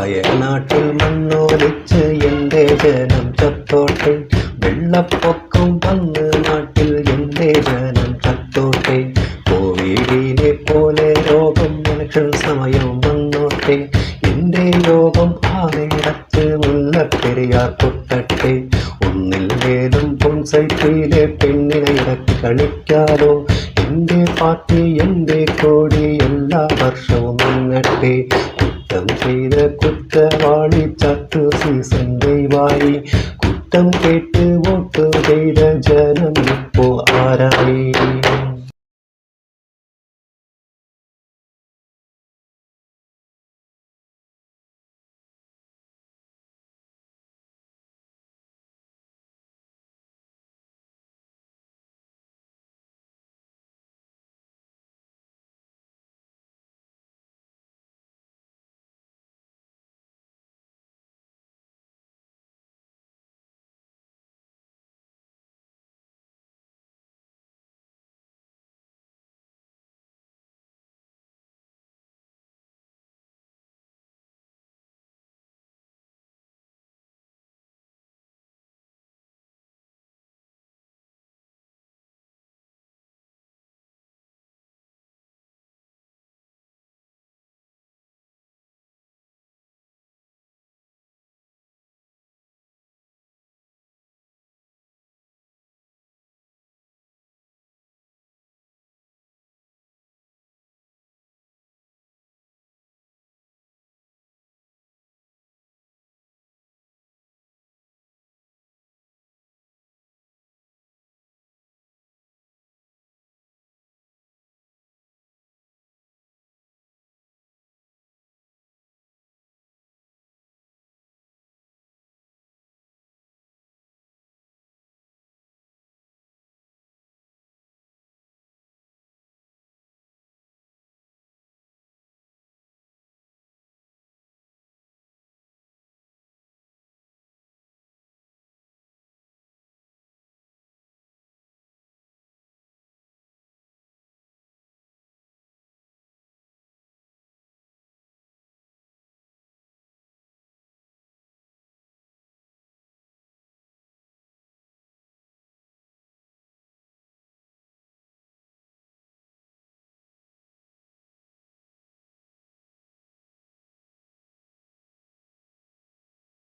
വയനാട്ടിൽ മണ്ണോലിച്ച് എന്റെ ജനം ചത്തോട്ടെ. വെള്ളപ്പൊക്കം വന്ന് നാട്ടിൽ എന്റെ ജനം ചത്തോട്ടെ. കോവിഡിനെ പോലെ രോഗം മനുഷ്യൻ സമയം വന്നോട്ടെ. എന്റെ രോഗം ആകെയടച്ച് മുല്ലപ്പെരിയാർ പൊട്ടട്ടെ. ഒന്നിൽ വേലും പൊൻസൈറ്റിലെ പെണ്ണിനെ ഇടയ്ക്ക് കളിക്കാലോ. എന്റെ പാർട്ടി എന്റെ കോടി എല്ലാ വർഷവും മുന്നട്ടെ குற்றம் செய்த குற்றவாளி சற்று சீசந்தை வாயி குற்றம் கேட்டு ஓட்டு செய்த ஜன